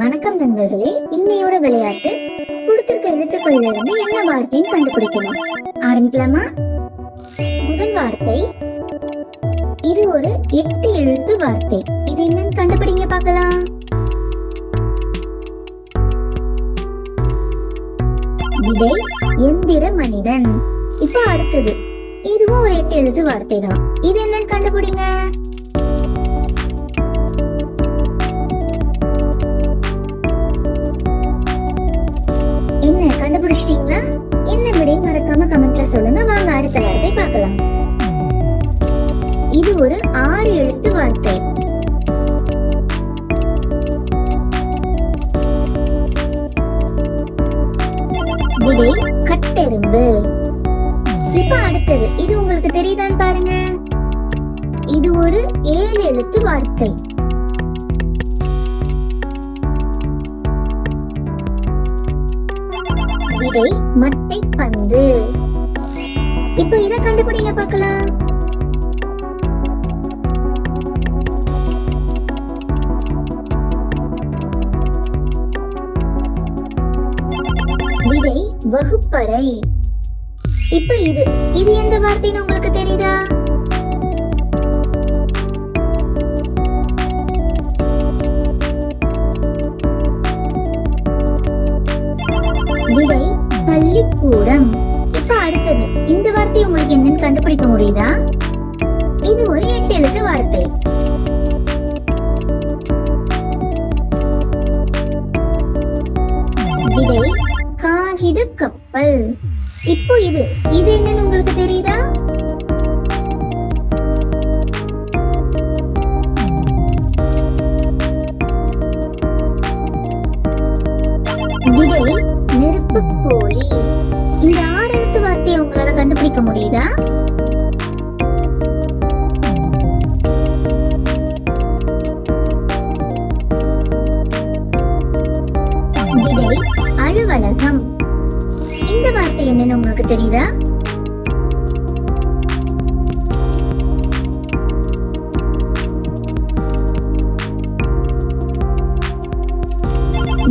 வணக்கம் நண்பர்களே இன்னையோட விளையாட்டு கொடுத்திருக்க எழுத்துக்கள்ல இருந்து என்ன வார்த்தைன்னு கண்டுபிடிக்கணும் ஆரம்பிக்கலாமா? முதல் வார்த்தை இது ஒரு எட்டு எழுத்து வார்த்தை. இது என்னன்னு கண்டுபிடிங்க பார்க்கலாம். விடை எந்திர மனிதன். இப்போ அடுத்தது இதுவும் ஒரு எட்டு எழுத்து வார்த்தை தான். இது என்னன்னு கண்டுபிடிங்க. சொல்லுங்க வாங்க அடுத்த வார்த்தை பார்க்கலாம். இது ஒரு ஆறு எழுத்து வார்த்தை. விடை கட்டெரும்பு. இப்ப அடுத்தது இது உங்களுக்கு தெரியுதான்னு பாருங்க. இது ஒரு ஏழு எழுத்து வார்த்தை. இதை மட்டை பந்து பார்க்கலாம். இதை வகுப்பறை. இப்ப இது இது எந்த வார்த்தைன்னு உங்களுக்கு தெரியுதா? விடை பள்ளிக்கூடம். இப்ப அடுத்தது இந்த வார்த்தை உங்களுக்கு என்னன்னு கண்டுபிடிக்க முடியுதா? இது ஒரு எட்டு எழுத்து வார்த்தை இதை காகித கப்பல். இப்போ இது இது என்னன்னு உங்களுக்கு தெரியுதா? முடியுதா விடை அலுவலகம். இந்த வார்த்தை என்னன்னு உங்களுக்கு தெரியுதா?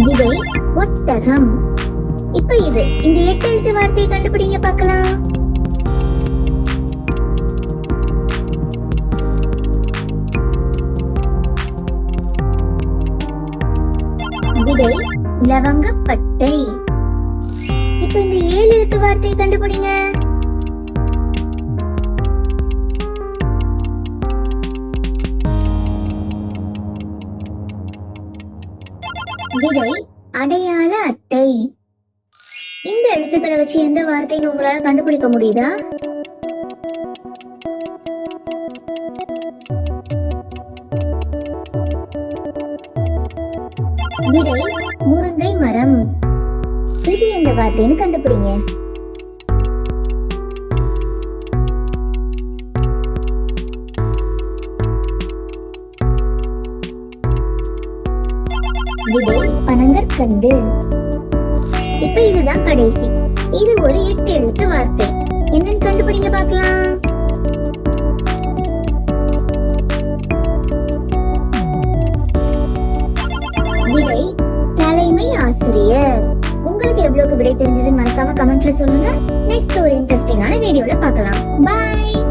விடை ஒட்டகம். இப்ப இது இந்த எட்டு எழுத்து வார்த்தையை கண்டுபிடிங்க பார்க்கலாம். லவங்கப்பட்டை இப்ப இந்த ஏழு எழுத்து வார்த்தையை கண்டுபிடிங்க. விடை அடையாள அட்டை. இந்த எழுத்துக்களை வச்சு எந்த வார்த்தைன்னு உங்களால கண்டுபிடிக்க முடியுதா? விடை மரம். இது எந்த வார்த்தைன்னு கண்டுபிடிங்க. விடை பனங்கற்கண்டு இப்ப இதுதான் கடைசி. இது ஒரு எட்டு எழுத்து வார்த்தை. என்னன்னு கண்டுபிடிங்க பாக்கலாம் உங்களுக்கு எவ்வளவுக்கு விடை தெரிஞ்சதுன்னு மறக்காம கமெண்ட்ல சொல்லுங்க. நெக்ஸ்ட் ஒரு இன்ட்ரெஸ்டிங்கான வீடியோல பார்க்கலாம். பாய்